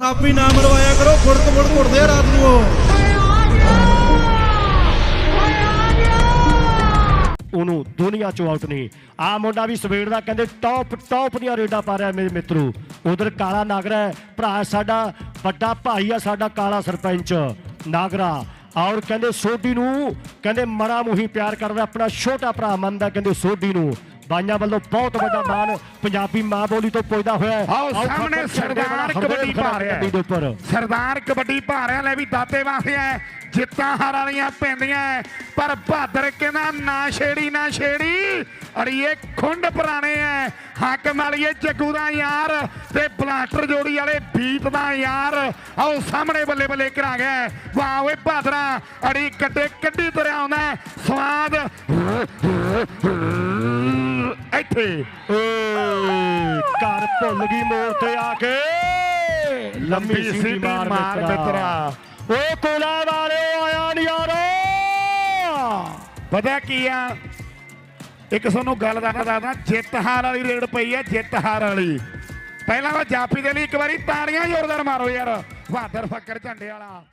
ਥਾਪੀ ਨਾ ਮਰਵਾਇਆ ਕਰੋ ਫੁੜਕ ਫੁੜਕ ਉੱਠਦੇ ਆ ਰਾਤ ਨੂੰ ਉਹ। ਉਹਨੂੰ ਦੁਨੀਆ ਚੋਂ ਆਊਟ ਨਹੀਂ। ਆ ਮੁੰਡਾ ਵੀ ਸਵੇਰ ਦਾ ਕਹਿੰਦੇ ਟੌਪ ਟੌਪ ਦੀਆਂ ਰੇਡਾਂ ਪਾ ਰਿਹਾ ਮੇਰੇ ਮਿੱਤਰੋ। ਉਧਰ ਕਾਲਾ ਨਾਗਰਾ ਹੈ, ਭਰਾ ਸਾਡਾ ਵੱਡਾ ਭਾਈ ਆ ਸਾਡਾ ਕਾਲਾ ਸਰਪੰਚ ਨਾਗਰਾ। ਔਰ ਕਹਿੰਦੇ ਸੋਢੀ ਨੂੰ ਕਹਿੰਦੇ ਮਰਾ ਮੂਹੀ ਪਿਆਰ ਕਰਦਾ ਆਪਣਾ ਛੋਟਾ ਭਰਾ ਮੰਨਦਾ ਕਹਿੰਦੇ ਸੋਢੀ ਨੂੰ। ਬਾਈਆਂ ਵੱਲੋਂ ਬਹੁਤ ਵੱਡਾ ਮਾਣ ਪੰਜਾਬੀ ਮਾਂ ਬੋਲੀ ਤੋਂ ਪੁੱਜਦਾ ਹੋਇਆ ਹੈ। ਆਓ ਸਾਹਮਣੇ ਸਰਦਾਰ ਕਬੱਡੀ ਪਾ ਰਿਹਾ ਉੱਪਰ। ਸਰਦਾਰ ਕਬੱਡੀ ਪਾ ਰਿਹਾ ਲੈ ਵੀ ਦਾਤੇ ਵਾਸਿਆ ਜਿੱਤਾਂ ਹਾਰਾਂ ਵਾਲੀਆਂ ਪੈਂਦੀਆਂ ਹੈ। ਪਰ ਬਹਾਦਰ ਕਹਿੰਦਾ ਨਾ ਛੇੜੀ ਨਾ ਛੇੜੀ। ਅੜੀਏ ਖੁੰਡ ਪੁਰਾਣੇ ਐ ਹੱਕ ਮਾਲੀਏ ਜੱਗੂ ਦਾ ਯਾਰ ਤੇ ਬਲਾਸਟਰ ਜੋੜੀ ਵਾਲੇ ਬੀਤ ਦਾ ਯਾਰ। ਆਓ ਸਾਹਮਣੇ ਬੱਲੇ ਬੱਲੇ ਕਰਾ ਗਿਆ ਵਾਹ ਓਏ ਬਹਾਦਰਾ ਅੜੀ ਕੱਟੇ ਕੱਢੀ ਤੁਰਿਆ ਆਉਂਦਾ ਹੈ। ਸਵਾਦ। ਇੱਥੇ ਓਏ ਘਰ ਭੁੱਲ ਗਈ ਮੋੜ ਤੇ ਆ ਕੇ। ਲੰਮੀ ਸੀਟੀ ਮਾਰ ਮਿੱਤਰਾ। ਓਏ ਕੋਲਾ ਵਾਲੇ ਆਇਆ ਨਹੀਂ ਯਾਰੋ। ਪਤਾ ਕੀ ਆ? ਇੱਕ ਤੁਹਾਨੂੰ ਗੱਲ ਦੱਸਦਾ ਜਿੱਤ ਹਾਰ ਵਾਲੀ ਰੇਡ ਪਈ ਆ ਜਿੱਤ ਹਾਰ ਵਾਲੀ। ਪਹਿਲਾਂ ਉਹ ਜਾਪੀ ਦੇ ਲਈ ਇੱਕ ਵਾਰੀ ਤਾੜੀਆਂ ਜ਼ੋਰਦਾਰ ਮਾਰੋ ਯਾਰ। ਬਹਾਦਰ ਫੱਕਰ ਝੰਡੇ ਵਾਲਾ।